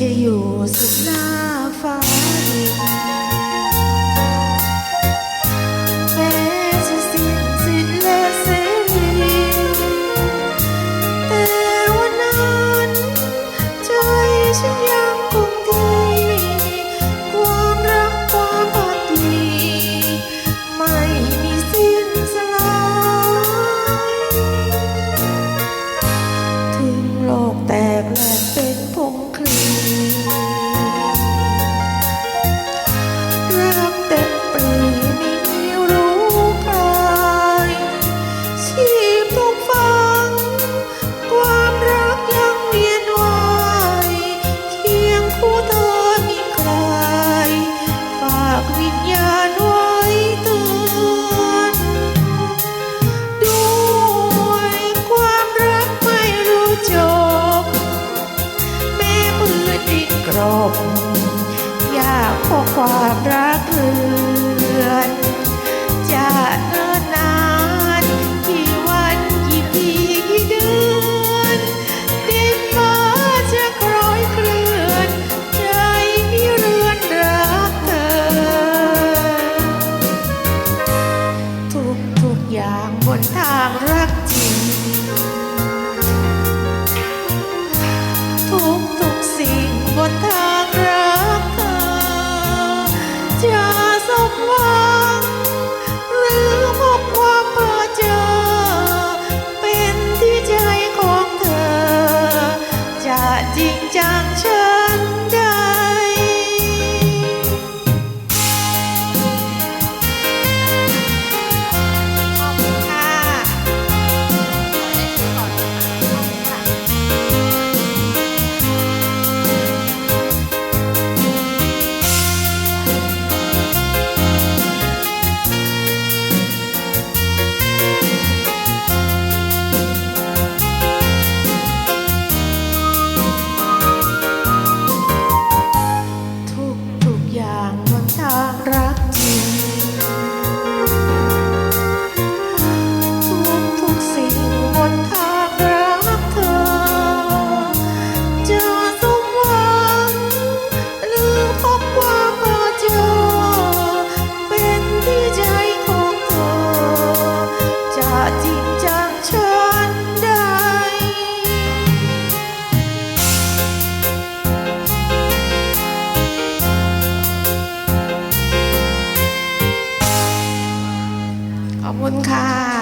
จะอยู่สุดหน้า อความรักเรือนจะเนิ่นนานกี่วันกี่ปีกี่เดือนดินฟ้าจะคล้อยเคลื่อนใจมีเรือนรักเธอ ทุกทุกอย่างบนทางรัก ส ค่ะ